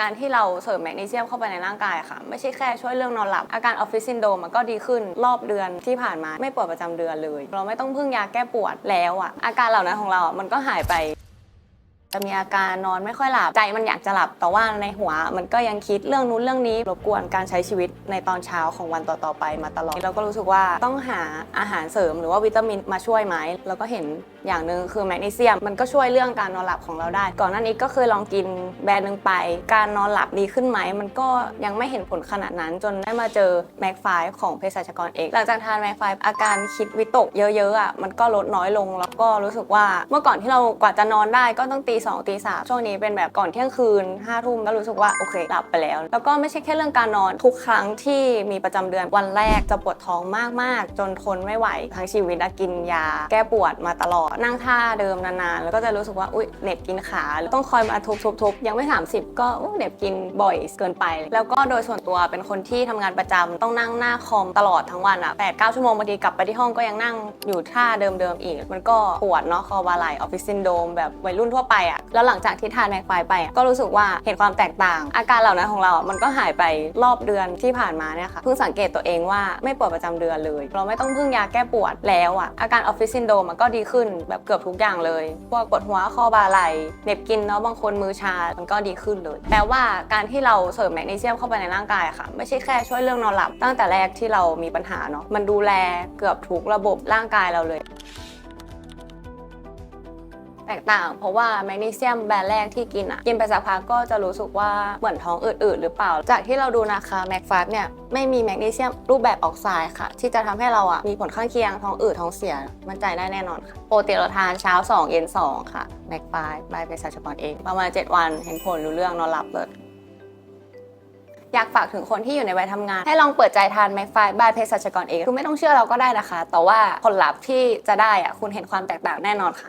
การที่เราเสริมแมกนีเซียมเข้าไปในร่างกายค่ะ ไม่ใช่แค่ช่วยเรื่องนอนหลับ อาการออฟฟิศซินโดมมันก็ดีขึ้นรอบเดือนที่ผ่านมาไม่ปวดประจำเดือนเลย เราไม่ต้องพึ่งยาแก้ปวดแล้วอะอาการเหล่านั้นของเราอะมันก็หายไป จะมีอาการนอนไม่ค่อยหลับใจมันอยากจะหลับ แต่ว่าในหัวมันก็ยังคิดเรื่องนู้นเรื่องนี้รบกวนการใช้ชีวิตในตอนเช้าของวันต่อๆไปมาตลอดเราก็รู้สึกว่าต้องหาอาหารเสริมหรือว่าวิตามินมาช่วยไหมแล้วก็เห็นอย่างหนึ่งคือแมกนีเซียมมันก็ช่วยเรื่องการนอนหลับของเราได้ ก่อนหน้านี้ก็เคยลองกินแบรนด์หนึ่งไป การนอนหลับดีขึ้นไหมมันก็ยังไม่เห็นผลขนาดนั้น จนได้มาเจอแม็กไฟของเภสัชกรเอกหลังจากทานแม็กไฟอาการคิดวิตกเยอะๆอะมันก็ลดน้อยลงแล้วก็รู้สึกว่าเมื่อก่อนที่เรากว่าจะนอนได้ก็ต้องตีสองตีสามช่วงนี้เป็นแบบก่อนเที่ยงคืนห้าทุ่มก็รู้สึกว่าโอเคหลับไปแล้ว แล้วก็ไม่ใช่แค่เรื่องการนอนทุกครั้งที่มีประจำเดือนวันแรกจะปวดท้องมากๆ จนทนไม่ไหวทั้งชีวิตกินยา แก้ปวดมาตลอดนั่งท่าเดิมนานๆ แล้วก็จะรู้สึกว่าอุ้ยเหน็บกินขาต้องคอยมาทุบๆยังไม่ 30 ก็อุ๊ยเหน็บกินบ่อยเกินไป แล้วก็โดยส่วนตัวเป็นคนที่ทำงานประจำต้องนั่งหน้าคอมตลอดทั้งวันอะแปดเก้าชั่วโมงบางทีกลับไปที่ห้องก็ยังนั่งอยู่ท่าเดิมๆอีก มันก็ปวดเนาะคอบาไหลออฟฟิศซินโดมแบบวัยรุ่นทั่วไปอะแล้วหลังจากที่ทานแมกไฟไปอะก็รู้สึกว่าเห็นความแตกต่าง อาการเหล่านั้นของเราอะมันก็หายไปรอบเดือนที่ผ่านมาเนี่ยค่ะเพิ่งสังเกตตัวเองว่าไม่ปวดประจำเดือนเลย เราไม่ต้องพึ่งยาแก้ปวดแล้วอะอาการออฟฟิศซินโดมันก็ดีขึ้นแบบเกือบทุกอย่างเลยพวกปวดหัวคอบาไหลเน็บกินเนาะบางคนมือชา มันก็ดีขึ้นเลยแปลว่าการที่เราเสริมแมกนีเซียมเข้าไปในร่างกายค่ะ ไม่ใช่แค่ช่วยเรื่องนอนหลับตั้งแต่แรกที่เรามีปัญหาเนาะมันดูแลเกือบทุกระบบร่างกายเราเลย แตกต่าง เพราะว่าแมกนีเซียมแบรนด์แรกที่กินอะกินไปสักพักก็จะรู้สึกว่าเหมือนท้องอืดๆหรือเปล่า จากที่เราดูนะคะแมกฟาเนี่ยไม่มีแมกนีเซียมรูปแบบออกไซด์ค่ะ ที่จะทำให้เราอะมีผลข้างเคียงท้องอืดท้องเสียมั่นใจได้แน่นอนค่ะโปกติเราทานเช้า 2 เย็น 2 ค่ะแมกฟาบายเภสัชกรเอง ประมาณ 7 วันเห็นผลรู้เรื่องนอนหลับเลยอยากฝากถึงคนที่อยู่ในวัยทำงาน ให้ลองเปิดใจทานแม็กไฟบายเภสัชกรเองคือไม่ต้องเชื่อเราก็ได้นะคะ แต่ว่าผลลัพธ์ที่จะได้อะคุณเห็นความแตกต่างแน่นอนค่ะ